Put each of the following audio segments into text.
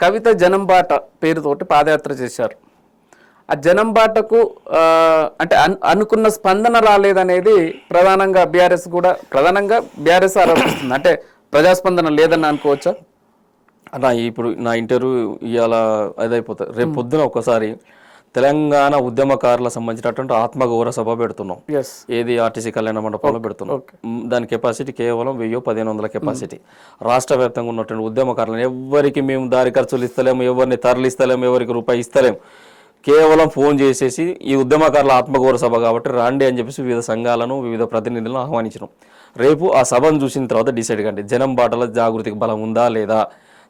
కవిత జనంబాట పేరుతోటి పాదయాత్ర చేశారు. ఆ జనంబాటకు అంటే అన్- అనుకున్న స్పందన రాలేదనేది ప్రధానంగా బీఆర్ఎస్ కూడా ప్రధానంగా బీఆర్ఎస్ ఆరోపిస్తుంది. అంటే ప్రజాస్పందన లేదని అనుకోవచ్చా? నా ఇప్పుడు నా ఇంటర్వ్యూ ఇవాళ అదైపోతుంది రేపు పొద్దున ఒకసారి తెలంగాణ ఉద్యమకారులకు సంబంధించినటువంటి ఆత్మగౌరవ సభ పెడుతున్నాం. ఏది ఆర్టీసీ కళ్యాణ మండపంలో పెడుతున్నాం. దాని కెపాసిటీ కేవలం వెయ్యి పదిహేను వందల కెపాసిటీ రాష్ట్ర వ్యాప్తంగా ఉన్నటువంటి ఉద్యమకారులను ఎవరికి మేము దారి ఖర్చులు ఇస్తలేము ఎవరిని తరలిస్తలేము ఎవరికి రూపాయి ఇస్తలేము. కేవలం ఫోన్ చేసేసి ఈ ఉద్యమకారుల ఆత్మగౌరవ సభ కాబట్టి రాండి అని చెప్పేసి వివిధ సంఘాలను వివిధ ప్రతినిధులను ఆహ్వానించడం రేపు ఆ సభను చూసిన తర్వాత డిసైడ్ కండి. జనం బాటల జాగృతికి బలం ఉందా లేదా?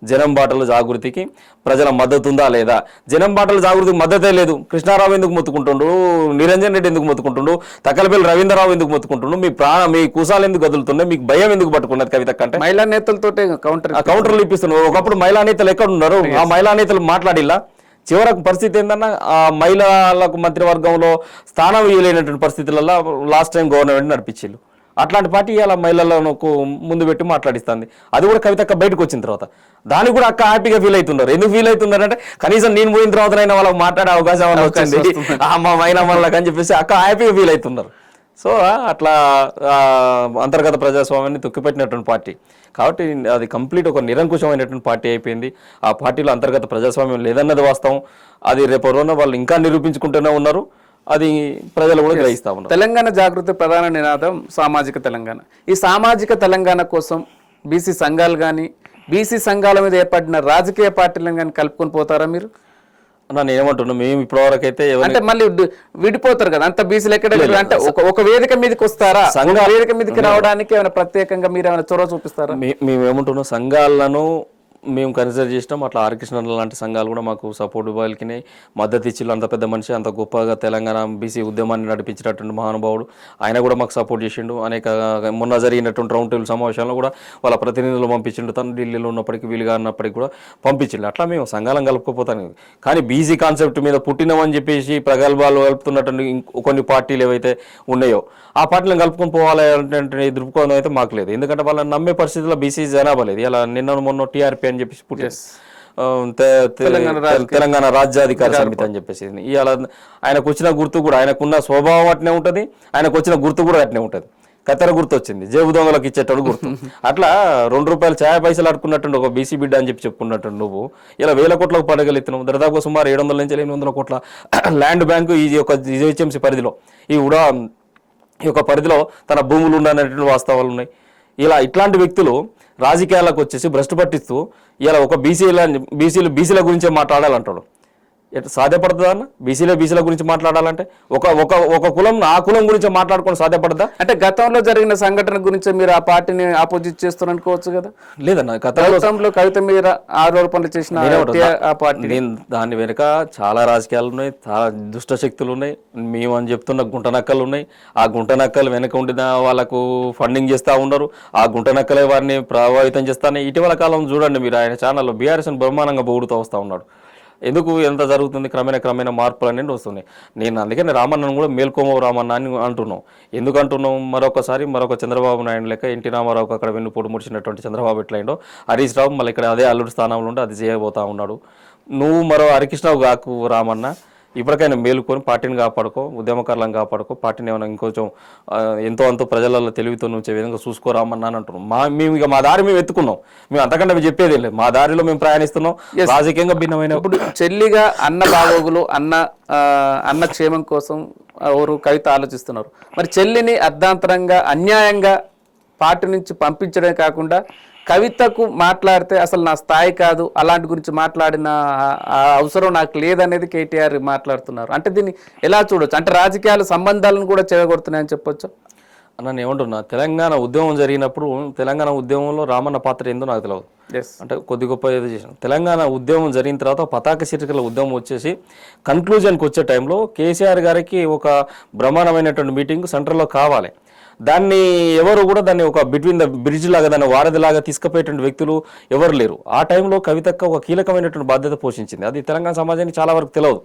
జనం బాటల జాగృతికి ప్రజల మద్దతు ఉందా లేదా? జనం బాటల జాగృతికి మద్దతే లేదు. కృష్ణారావు ఎందుకు మొత్తుకుంటుండు? నిరంజన్ రెడ్డి ఎందుకు మొత్తుకుంటుండు? తక్కలపల్లి రవీంద్రరావు ఎందుకు మొత్తుకుంటుండు? మీ ప్రాణ మీ కుసాలు ఎందుకు కదులుతున్నాయి? మీకు భయం ఎందుకు పట్టుకున్నది కవిత కంటే? మహిళా నేతలతోటే కౌంటర్ ఆ కౌంటర్లు ఇప్పిస్తున్నారు. ఒకప్పుడు మహిళా నేతలు ఎక్కడ ఉన్నారు? ఆ మహిళా నేతలు మాట్లాడిల్లా చివరకు పరిస్థితి ఏంటన్నా ఆ మహిళలకు మంత్రివర్గంలో స్థానం ఇవ్వలేనటువంటి పరిస్థితులలో లాస్ట్ టైం గవర్నమెంట్ నడిపించారు అట్లాంటి పార్టీ ఇలా మహిళలను ముందు పెట్టి మాట్లాడిస్తుంది. అది కూడా కవితక్క బయటకు వచ్చిన తర్వాత. దానికి కూడా అక్క హ్యాపీగా ఫీల్ అవుతున్నారు. ఎందుకు ఫీల్ అవుతున్నారు అంటే కనీసం నేను పోయిన తర్వాతనైనా వాళ్ళకి మాట్లాడే అవకాశం వచ్చింది. ఆ, మా మహిళా మనలకు అని చెప్పేసి అక్క హ్యాపీగా ఫీల్ అవుతున్నారు. సో అట్లా అంతర్గత ప్రజాస్వామ్యాన్ని తొక్కిపెట్టినటువంటి పార్టీ. కాబట్టి అది కంప్లీట్ ఒక నిరంకుశమైనటువంటి పార్టీ అయిపోయింది. ఆ పార్టీలో అంతర్గత ప్రజాస్వామ్యం లేదన్నది వాస్తవం. అది రేపు రోజున వాళ్ళు ఇంకా నిరూపించుకుంటూనే ఉన్నారు. అది ప్రజలు కూడా గ్రహిస్తా ఉన్నారు. తెలంగాణ జాగృతి ప్రధాన నినాదం సామాజిక తెలంగాణ. ఈ సామాజిక తెలంగాణ కోసం బీసీ సంఘాలు కానీ బీసీ సంఘాల మీద ఏర్పడిన రాజకీయ పార్టీలను కానీ కలుపుకొని పోతారా మీరు? నన్ను ఏమంటున్నా మేము ఇప్పటివరకు అయితే అంటే మళ్ళీ విడిపోతారు కదా అంత బీసీలు ఎక్కడ. అంటే ఒక వేదిక మీదకి వస్తారా? సంఘ- వేదిక మీదకి రావడానికి ఏమైనా ప్రత్యేకంగా మీరు ఏమైనా చొరవ చూపిస్తారా? మేము ఏమంటున్నాం సంఘాలను మేము కన్సిడర్ చేసినాం. అట్లా ఆర్కృష్ణ లాంటి సంఘాలు కూడా మాకు సపోర్ట్ వాళ్ళకి మద్దతు ఇచ్చి అంత పెద్ద మనిషి అంత గొప్పగా తెలంగాణ బీసీ ఉద్యమాన్ని నడిపించినటువంటి మహానుభావుడు. ఆయన కూడా మాకు సపోర్ట్ చేసిండు. అనేక మొన్న జరిగినటువంటి రౌండ్ టేబుల్ సమావేశంలో కూడా వాళ్ళ ప్రతినిధులు పంపించిండు. తను ఢిల్లీలో ఉన్నప్పటికీ వీలుగా ఉన్నప్పటికీ కూడా పంపించిండు. అట్లా మేము సంఘాలం కలుపుకోపోతాను కానీ బీసీ కాన్సెప్ట్ మీద పుట్టినామని చెప్పేసి ప్రగల్భాలు కలుపుతున్నటువంటి ఇంకో- కొన్ని పార్టీలు ఏవైతే ఉన్నాయో ఆ పార్టీలను కలుపుకొని పోవాలి అంటే అయితే మాకు లేదు. ఎందుకంటే వాళ్ళని నమ్మే పరిస్థితిలో బీసీ జనాభా లేదు. ఇలా నిన్న మొన్న టీఆర్పీ అని చెప్పేసి పుట్టి ఆ, తె- తె- తెలంగాణ రాజ్యాధికార సమితి అని చెప్పేసి. ఇవాళ ఆయనకు వచ్చిన గుర్తు కూడా ఆయనకున్న స్వభావం అట్నే ఉంటుంది ఆయనకు వచ్చిన గుర్తు కూడా అట్నే ఉంటుంది. కత్తెర గుర్తు వచ్చింది జేబు దొంగలకు ఇచ్చేటోడు గుర్తు. అట్లా రెండు రూపాయలు ఛాయ పైసలు అడుకున్నట్టు ఒక బీసీ బిడ్డ అని చెప్పి చెప్పుకున్నట్టు నువ్వు. ఇలా వేల కోట్లకు పడగలుగుతున్నావు దాదాపు సుమారు ఏడు వందల నుంచి ఎనిమిది వందల కోట్ల ల్యాండ్ బ్యాంకు ఈ యొక్క జిహెచ్ఎంసీ పరిధిలో ఈ ఉడా ఈ యొక్క పరిధిలో తన భూములు ఉండనటువంటి వాస్తవాలు ఉన్నాయి. ఇలా ఇట్లాంటి వ్యక్తులు రాజకీయాలకు వచ్చేసి భ్రష్టు పట్టిస్తూ ఇలా ఒక బీసీల బీసీలు బీసీల గురించే మాట్లాడాలంటాడు. ఎట్లా సాధ్యపడుతుందా అన్న? బీసీల బీసీల గురించి మాట్లాడాలంటే? ఒక ఒక ఒక కులం ఆ కులం గురించి మాట్లాడుకోవడం సాధ్యపడుతుందా అంటే గతంలో జరిగిన సంఘటన గురించి మీరు ఆ పార్టీని ఆపోజిట్ చేస్తున్నారు అనుకోవచ్చు కదా? లేదన్న గతంలో కవిత మీద ఆరోపణలు చేసిన పార్టీ నేను దాని వెనుక చాలా రాజకీయాలు ఉన్నాయి చాలా దుష్ట శక్తులు ఉన్నాయి. మేము అని చెప్తున్న గుంట నక్కలు ఉన్నాయి. ఆ గుంట నక్కలు వెనక ఉండిన వాళ్ళకు ఫండింగ్ చేస్తూ ఉన్నారు ఆ గుంట నక్కలే వారిని ప్రభావితం చేస్తానే. ఇటీవల కాలం చూడండి మీరు ఆయన ఛానల్లో బీఆర్ఎస్ బ్రహ్మాండంగా పొగుడుతూ వస్తూ ఉన్నాడు. ఎందుకు ఎంత జరుగుతుంది? క్రమేణ క్రమేణ మార్పులు అనేవి వస్తున్నాయి. నేను అందుకని రామన్నను కూడా మేల్కోమో రామన్న అని అంటున్నాం. ఎందుకు అంటున్నాం మరొకసారి మరొక చంద్రబాబు నాయుడు లెక్క ఎన్టీ రామారావుకు అక్కడ వెన్నుపోటు ముడిచినటువంటి చంద్రబాబు ఎట్లయిండో హరీష్ రావు మళ్ళీ ఇక్కడ అదే అల్లుడు స్థానంలో ఉండి అది చేయబోతా ఉన్నాడు. నువ్వు మరో హరికృష్ణరావు కాకు రామన్న ఇప్పటికైనా మేలుకొని పార్టీని కాపాడుకో ఉద్యమకారులను కాపాడుకో పార్టీని ఏమైనా ఇంకొంచెం ఎంతో అంతో ప్రజలలో తెలివితో నుంచే విధంగా చూసుకోరామన్నా అని అంటున్నాం. మా మేము ఇక మా దారి మేము ఎత్తుకున్నాం. మేము అంతకంటే మేము చెప్పేది లేదు. మా దారిలో మేము ప్రయాణిస్తున్నాం. రాజకీయంగా భిన్నమైన ఇప్పుడు చెల్లిగా అన్న బాగోగులు అన్న అన్న క్షేమం కోసం ఎవరు కవిత ఆలోచిస్తున్నారు. మరి చెల్లిని అర్ధాంతరంగా అన్యాయంగా పార్టీ నుంచి పంపించడమే కాకుండా కవితకు మాట్లాడితే అసలు నా స్థాయి కాదు అలాంటి గురించి మాట్లాడిన అవసరం నాకు లేదనేది కేటీఆర్ మాట్లాడుతున్నారు. అంటే దీన్ని ఎలా చూడొచ్చు? అంటే రాజకీయాల సంబంధాలను కూడా చెడగొడుతున్నాయని చెప్పొచ్చు? అన్న నేను ఏమంటున్నా తెలంగాణ ఉద్యమం జరిగినప్పుడు తెలంగాణ ఉద్యమంలో రామన్న పాత్ర ఏందో నాకు తెలియదు ఎస్ అంటే కొద్ది గొప్ప ఏదో చేసాను తెలంగాణ ఉద్యమం జరిగిన తర్వాత పతాక శీర్షికల ఉద్యమం వచ్చేసి కన్క్లూజన్కి వచ్చే టైంలో కేసీఆర్ గారికి ఒక బ్రహ్మాండమైనటువంటి మీటింగ్ సెంటర్లో కావాలి. దాన్ని ఎవరు కూడా దాన్ని ఒక బిట్వీన్ ద బ్రిడ్జ్ లాగా దాన్ని వారధిలాగా తీసుకుపోయేటువంటి వ్యక్తులు ఎవరు లేరు. ఆ టైంలో కవితక్క ఒక కీలకమైనటువంటి బాధ్యత పోషించింది. అది తెలంగాణ సమాజానికి చాలా వరకు తెలియదు.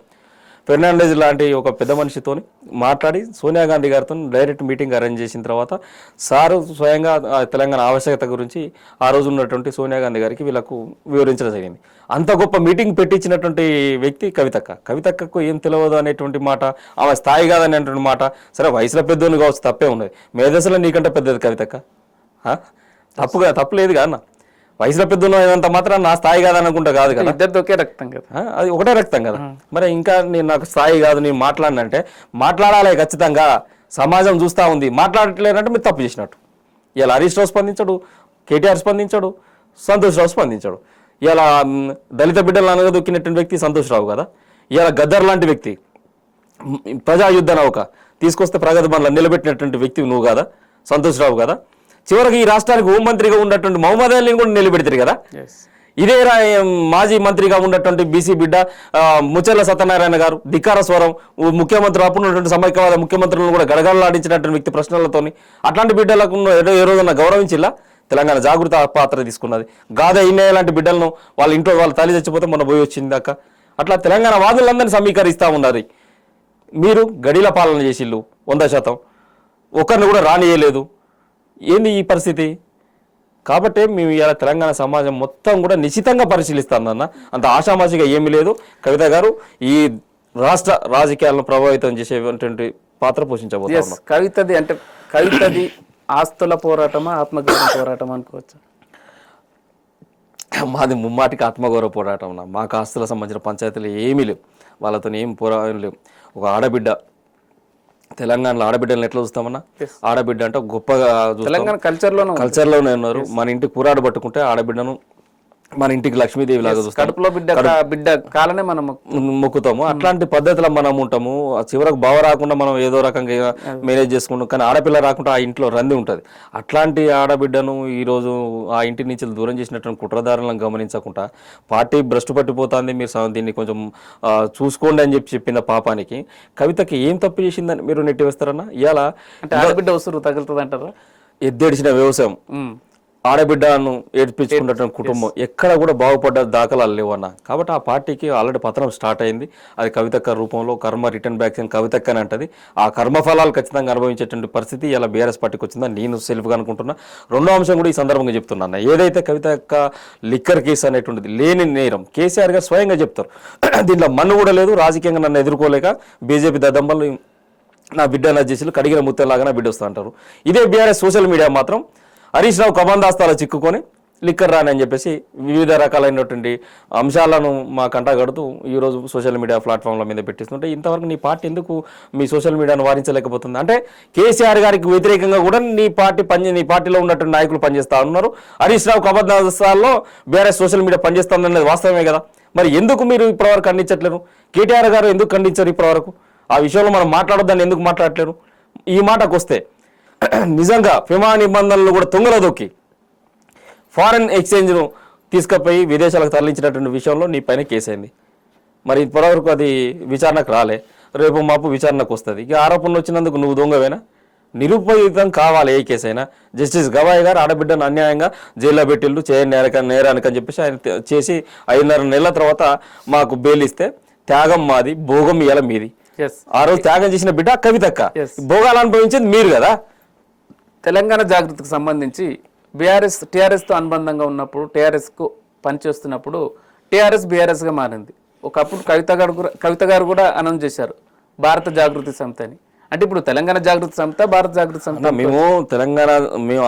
ఫెర్నాండేజ్ లాంటి ఒక పెద్ద మనిషితోని మాట్లాడి సోనియా గాంధీ గారితో డైరెక్ట్ మీటింగ్ అరేంజ్ చేసిన తర్వాత సారు స్వయంగా తెలంగాణ ఆవశ్యకత గురించి ఆ రోజు ఉన్నటువంటి సోనియా గాంధీ గారికి వీళ్ళకు వివరించడం జరిగింది. అంత గొప్ప మీటింగ్ పెట్టించినటువంటి వ్యక్తి కవితక్క. కవితక్కకు ఏం తెలియదు అనేటువంటి మాట ఆమె స్థాయి కాదనేటువంటి మాట సరే వయసులో పెద్దోని కావచ్చు తప్పే ఉన్నది. మేధస్సులో నీకంటే పెద్దది కవితక్క. తప్పుగా తప్పు లేదు కదా వయసులో పెద్దోళ్ళు అయినంత మాత్రం నా స్థాయి కాదనుకుంటా కాదు కదా. ఇద్దరిది ఒకే రక్తం కదా. అది ఒకటే రక్తం కదా. మరి ఇంకా నేను నాకు స్థాయి కాదు నేను మాట్లాడినంటే మాట్లాడాలి ఖచ్చితంగా. సమాజం చూస్తూ ఉంది. మాట్లాడట్లేదంటే మీరు తప్పు చేసినట్టు. ఇలా హరీష్ రావు స్పందించడు కేటీఆర్ స్పందించడు సంతోష్ రావు స్పందించడు. ఇలా దళిత బిడ్డలు అనగదొక్కినటువంటి వ్యక్తి సంతోష్ రావు కదా. ఇలా గద్దర్ లాంటి వ్యక్తి మ్, ప్రజా యుద్ధ నౌక తీసుకొస్తే ప్రగతి బండ్ల నిలబెట్టినటువంటి వ్యక్తి నువ్వు కదా సంతోష్ రావు కదా. చివరికి ఈ రాష్ట్రానికి హోంమంత్రిగా ఉన్నటువంటి మహమ్మద్ అలీని కూడా నిలబెడతారు కదా. ఇదే మాజీ మంత్రిగా ఉన్నటువంటి బీసీ బిడ్డ ముచ్చర్ల సత్యనారాయణ గారు ధిక్కార స్వరం ముఖ్యమంత్రి అప్పుడు ఉన్నటువంటి సమైక్యవాద ముఖ్యమంత్రులను కూడా గడగడలాడించినటువంటి వ్యక్తి ప్రశ్నలతోని అట్లాంటి బిడ్డలకు ఏ రోజున గౌరవించిలా? తెలంగాణ జాగృత పాత్ర తీసుకున్నది. గాదే ఇన్నయ్య లాంటి బిడ్డలను వాళ్ళ ఇంట్లో వాళ్ళ తల్లి చచ్చిపోతే మొన్న పోయి వచ్చింది దాకా అట్లా తెలంగాణ వాదులందరినీ సమీకరిస్తూ ఉన్నారు మీరు గడిల పాలన చేసిల్లు వంద శాతం. ఒకరిని కూడా రానియలేదు. ఏంది ఈ పరిస్థితి? కాబట్టి మేము ఇలా తెలంగాణ సమాజం మొత్తం కూడా నిశ్చితంగా పరిశీలిస్తానన్న అంత ఆషామాషిగా ఏమీ లేదు. కవిత గారు ఈ రాష్ట్ర రాజకీయాలను ప్రభావితం చేసేటువంటి పాత్ర పోషించబోతా ఎస్ కవితది అంటే కవితది ఆస్తుల పోరాటమా ఆత్మగౌరవ పోరాటం అనుకోవచ్చు? మాది ముమ్మాటికి ఆత్మగౌరవ పోరాటం అన్న. మాకు ఆస్తులకు సంబంధించిన పంచాయతీలు ఏమీ లేవు. వాళ్ళతో ఏం పోరాటం లేవు. ఒక ఆడబిడ్డ తెలంగాణలో ఆడబిడ్డలను ఎట్లా చూస్తామన్నా? ఆడబిడ్డ అంటే గొప్పగా తెలంగాణ కల్చర్లోనూ కల్చర్లోనే ఉన్నారు. మన ఇంటికి పురాడు పట్టుకుంటే ఆడబిడ్డను మన ఇంటికి లక్ష్మీదేవి లాగా చూస్తాం. కడుపులో బిడ్డ బిడ్డ కాలనే మనం మొక్కుతాము. అట్లాంటి పద్ధతిలో మనం ఉంటాము. చివరకు బావ రాకుండా మనం ఏదో రకంగా మేనేజ్ చేసుకుంటాం. కానీ ఆడపిల్ల రాకుండా ఆ ఇంట్లో రంది ఉంటుంది. అట్లాంటి ఆడబిడ్డను ఈరోజు ఆ ఇంటి నుంచి దూరం చేసినటువంటి కుట్రదారులను గమనించకుండా పార్టీ భ్రష్టు పట్టిపోతుంది. మీరు దీన్ని కొంచెం చూసుకోండి అని చెప్పి చెప్పిన పాపానికి. కవితకి ఏం తప్పు చేసిందని మీరు నెట్టి వేస్తారన్నా ఇవాళ అంటే ఆడబిడ్డ ఉసురు తగులుతుంది అంటారా ఎద్దేడిచిన వ్యవసాయం. ఆడబిడ్డను ఏడ్పించుకున్నటువంటి కుటుంబం ఎక్కడ కూడా బాగుపడ్డ దాఖలాలు లేవన్న కాబట్టి ఆ పార్టీకి ఆల్రెడీ పతనం స్టార్ట్ అయింది. అది కవితక్క రూపంలో కర్మ రిటర్న్ బ్యాక్ అని కవితక్క అని అంటది. ఆ కర్మ ఫలాలు ఖచ్చితంగా అనుభవించేటువంటి పరిస్థితి ఇలా బీఆర్ఎస్ పార్టీకి వచ్చిందని నేను సెల్ఫ్గా అనుకుంటున్నా. రెండో అంశం కూడా ఈ సందర్భంగా చెప్తున్నాను ఏదైతే కవితక్క లిక్కర్ కేసు అనేటువంటిది లేని నేరం కేసీఆర్ గారు స్వయంగా చెప్తారు. దీంట్లో మన్ను కూడా లేదు రాజకీయంగా నన్ను ఎదుర్కోలేక బీజేపీ దద్దమ్మలు నా బిడ్డ నా చేసి కడిగిన ముత్తలాగా నా బిడ్డ వస్తా అంటారు. ఇదే బీఆర్ఎస్ సోషల్ మీడియా మాత్రం హరీష్ రావు కబందాస్తాలో చిక్కుకొని లిక్కర్ రాని అని చెప్పేసి వివిధ రకాలైనటువంటి అంశాలను మా కంటా కడుతూ ఈరోజు సోషల్ మీడియా ప్లాట్ఫామ్ల మీద పెట్టిస్తుంటే ఇంతవరకు నీ పార్టీ ఎందుకు మీ సోషల్ మీడియాను వారించలేకపోతుంది? అంటే కేసీఆర్ గారికి వ్యతిరేకంగా కూడా నీ పార్టీ పని నీ పార్టీలో ఉన్నటువంటి నాయకులు పనిచేస్తా ఉన్నారు. హరీష్ రావు కబందాస్తాల్లో బీఆర్ఎస్ సోషల్ మీడియా పనిచేస్తుందనేది వాస్తవమే కదా? మరి ఎందుకు మీరు ఇప్పటివరకు ఖండించట్లేరు? కేటీఆర్ గారు ఎందుకు ఖండించారు ఇప్పటివరకు? ఆ విషయంలో మనం మాట్లాడొద్దని ఎందుకు మాట్లాడట్లేరు? ఈ మాటకు వస్తే నిజంగా ఫిమా నిబంధనలు కూడా తుంగలో దొక్కి ఫారెన్ ఎక్స్చేంజ్ను తీసుకుపోయి విదేశాలకు తరలించినటువంటి విషయంలో నీ పైన కేసు అయింది మరి ఇప్పటివరకు అది విచారణకు రాలే. రేపు మాపు విచారణకు వస్తుంది. ఇక ఆరోపణలు వచ్చినందుకు నువ్వు దొంగవేనా? నిరుపయుతం కావాలి ఏ కేసు అయినా జస్టిస్ గవాయ్ గారు ఆడబిడ్డను అన్యాయంగా జైల్లో పెట్టిళ్ళు చేయని నేరక నేరానికి అని చెప్పేసి ఆయన చేసి ఐదున్నర నెలల తర్వాత మాకు బెయిల్ ఇస్తే త్యాగం మాది భోగం ఇయ్యాల మీది. ఆ రోజు త్యాగం చేసిన బిడ్డ కవితక్క. భోగాలు అనుభవించింది మీరు కదా? తెలంగాణ జాగృతికి సంబంధించి బీఆర్ఎస్ టీఆర్ఎస్తో అనుబంధంగా ఉన్నప్పుడు టీఆర్ఎస్కు పనిచేస్తున్నప్పుడు టీఆర్ఎస్ బీఆర్ఎస్గా మారింది. ఒకప్పుడు కవిత గారు కూడా కవిత గారు కూడా అనౌన్స్ చేశారు భారత జాగృతి సమితి అని అంటే ఇప్పుడు తెలంగాణ జాగృతి సమిత భారత జాగృతి అన్న, మేము తెలంగాణ మేము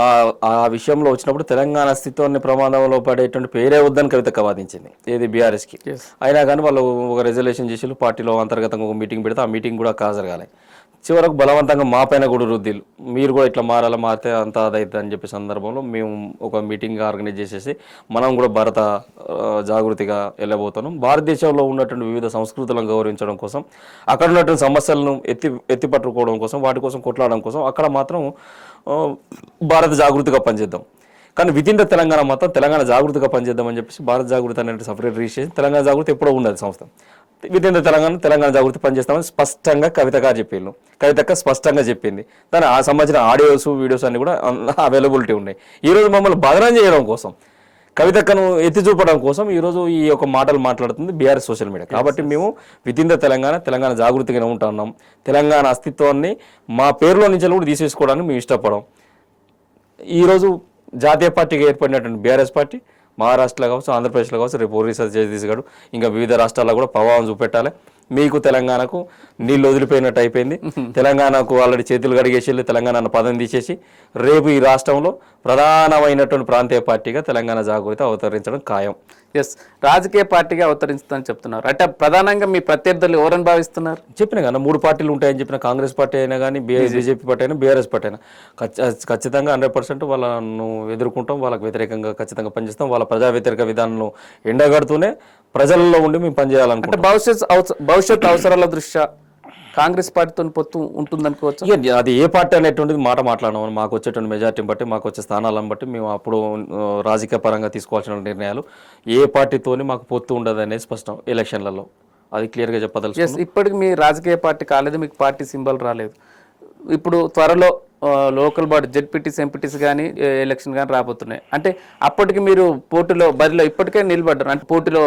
ఆ- విషయంలో వచ్చినప్పుడు తెలంగాణ అస్తిత్వాన్ని ప్రమాదంలో పడేటువంటి పేరే వద్దని కవితక్క వాదించింది ఏది బీఆర్ఎస్కి Yes. అయినా కానీ వాళ్ళు ఒక రెజల్యూషన్ చేసి పార్టీలో అంతర్గతంగా ఒక మీటింగ్ పెడితే ఆ మీటింగ్ కూడా హాజరు కాలే చివరకు బలవంతంగా మా పైన కూడా రుద్దిలు. మీరు కూడా ఇట్లా మారాలి మారితే అంత అదైతే అని చెప్పే సందర్భంలో మేము ఒక మీటింగ్ ఆర్గనైజ్ చేసేసి మనం కూడా భారత జాగృతిగా వెళ్ళబోతున్నాం. భారతదేశంలో ఉన్నటువంటి వివిధ సంస్కృతులను గౌరవించడం కోసం అక్కడ ఉన్నటువంటి సమస్యలను ఎత్తి ఎత్తి పట్టుకోవడం కోసం వాటి కోసం కొట్లాడడం కోసం అక్కడ మాత్రం భారత జాగృతిగా పనిచేద్దాం. కానీ విత్ ఇన్ ద తెలంగాణ మాత్రం తెలంగాణ జాగృతిగా పనిచేద్దామని చెప్పేసి భారత జాగృతి అనేది సపరేట్ రిజిస్ట్రేషన్ తెలంగాణ జాగృతి ఎప్పుడో ఉన్నది సంస్థ. With in the Telangana Telangana Jagruthi పనిచేస్తామని స్పష్టంగా కవిత గారు చెప్పిండు కవితక్క స్పష్టంగా చెప్పింది. దాని ఆ సంబంధించిన ఆడియోస్ వీడియోస్ అన్ని కూడా అవైలబిలిటీ ఉన్నాయి. ఈ రోజు మమ్మల్ని బదనం చేయడం కోసం కవితక్కను ఎత్తి చూపడం కోసం ఈరోజు ఈ యొక్క మాటలు మాట్లాడుతుంది బీఆర్ఎస్ సోషల్ మీడియా. కాబట్టి మేము with in the Telangana Telangana జాగృతిగానే ఉంటున్నాం. తెలంగాణ అస్తిత్వాన్ని మా పేరులో నుంచి కూడా తీసేసుకోవడానికి మేము ఇష్టపడం. ఈరోజు జాతీయ పార్టీగా ఏర్పడినటువంటి బీఆర్ఎస్ పార్టీ మహారాష్ట్రలో కావచ్చు ఆంధ్రప్రదేశ్లో కావచ్చు రేపు ఒరిస్సా ఛత్తీస్గఢ్ ఇంకా వివిధ రాష్ట్రాల్లో కూడా ప్రభావం చూపెట్టాలి. మీకు తెలంగాణకు నీళ్ళు వదిలిపోయినట్టు అయిపోయింది. తెలంగాణకు ఆల్రెడీ చేతులు కడిగేసి వెళ్ళి తెలంగాణ పదం తీసేసి రేపు ఈ రాష్ట్రంలో ప్రధానమైనటువంటి ప్రాంతీయ పార్టీగా తెలంగాణ జాగృతి అవతరించడం ఖాయం. ఎస్ రాజకీయ పార్టీగా అవతరిస్తుందని చెప్తున్నారు. అంటే ప్రధానంగా మీ ప్రత్యర్థులు ఎవరని భావిస్తున్నారు? చెప్పిన కదా మూడు పార్టీలు ఉంటాయని చెప్పిన కాంగ్రెస్ పార్టీ అయినా కానీ బీజేపీ పార్టీ అయినా బీఆర్ఎస్ పార్టీ అయినా. ఖచ్చ- ఖచ్చితంగా హండ్రెడ్ పర్సెంట్ వాళ్ళను ఎదుర్కొంటాం వాళ్ళకి వ్యతిరేకంగా ఖచ్చితంగా పనిచేస్తాం వాళ్ళ ప్రజా వ్యతిరేక విధానంలో ఎండగడుతూనే ప్రజల్లో ఉండి మేము పనిచేయాలనుకుంటాం అంటే భవిష్యత్ భవిష్యత్ అవసరాల దృష్ట్యా? కాంగ్రెస్ పార్టీతో పొత్తు ఉంటుందనుకోవచ్చు? ఇక అది ఏ పార్టీ అనేటువంటిది మాట మాట్లాడడం మాకు వచ్చేటువంటి మెజార్టీని బట్టి మాకు వచ్చే స్థానాలను బట్టి మేము అప్పుడు రాజకీయ పరంగా తీసుకోవాల్సిన నిర్ణయాలు ఏ పార్టీతోని మాకు పొత్తు ఉండదు అనేది స్పష్టం ఎలక్షన్లలో. అది క్లియర్గా చెప్పదలుచు ఇప్పటికి మీ రాజకీయ పార్టీ కాలేదు మీకు పార్టీ సింబల్ రాలేదు. ఇప్పుడు త్వరలో లోకల్ బాడీ జెడ్పీటీసీ ఎంపీటీసీ కానీ ఎలక్షన్ కానీ రాబోతున్నాయి. అంటే అప్పటికి మీరు పోటీలో బరిలో ఇప్పటికే నిలబడ్డారు. అంటే పోటీలో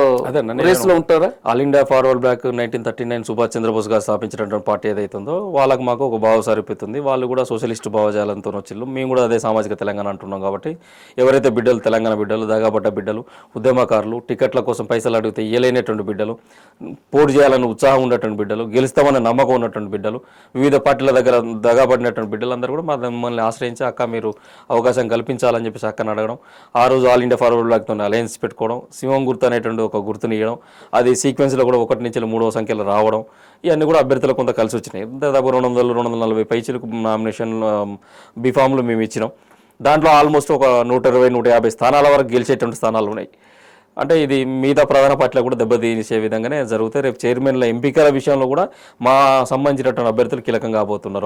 రేస్లో ఉంటారా? All India forward bloc nineteen thirty nine Subhash Chandra Bose గారు స్థాపించినటువంటి పార్టీ ఏదైతుందో వాళ్ళకి మాకు ఒక భావ సరిపోతుంది. వాళ్ళు కూడా సోషలిస్ట్ భావజాలంతో వచ్చిళ్ళు. మేము కూడా అదే సామాజిక తెలంగాణ అంటున్నాం కాబట్టి ఎవరైతే బిడ్డలు తెలంగాణ బిడ్డలు దాగాపడ్డ బిడ్డలు ఉద్యమకారులు టికెట్ల కోసం పైసలు అడిగితే ఇయ్యలేనటువంటి బిడ్డలు పోటీ చేయాలని ఉత్సాహం ఉన్నటువంటి బిడ్డలు గెలుస్తామన్న నమ్మకం ఉన్నటువంటి బిడ్డలు వివిధ పార్టీల దగ్గర దగాపడినటువంటి బిడ్డలందరూ కూడా మమ్మల్ని ఆశ్రయించి అక్క మీరు అవకాశం కల్పించాలని చెప్పేసి అక్కని అడగడం. ఆ రోజు ఆల్ ఇండియా ఫార్వర్డ్ బ్లాక్తో అలయన్స్ పెట్టుకోవడం సింహం గుర్తు అనేటువంటి ఒక గుర్తుని ఇవ్వడం అది సీక్వెన్స్లో కూడా ఒకటి నుంచి మూడవ సంఖ్యలో రావడం ఇవన్నీ కూడా అభ్యర్థులకు కొంత కలిసి వచ్చినాయి. దాదాపు రెండు వందలు రెండు వందల నలభై పైచీలకు నామినేషన్ బీఫామ్లు um, మేము ఇచ్చినాం. దాంట్లో ఆల్మోస్ట్ ఒక నూట ఇరవై నూట యాభై స్థానాల వరకు గెలిచేటువంటి స్థానాలు ఉన్నాయి. అంటే ఇది మిగతా ప్రధాన పార్టీలకు కూడా దెబ్బతీసే విధంగానే జరుగుతాయి. రేపు చైర్మన్ల ఎంపికల విషయంలో కూడా మా సంబంధించినటువంటి అభ్యర్థులు కీలకంగా కాబోతున్నారు.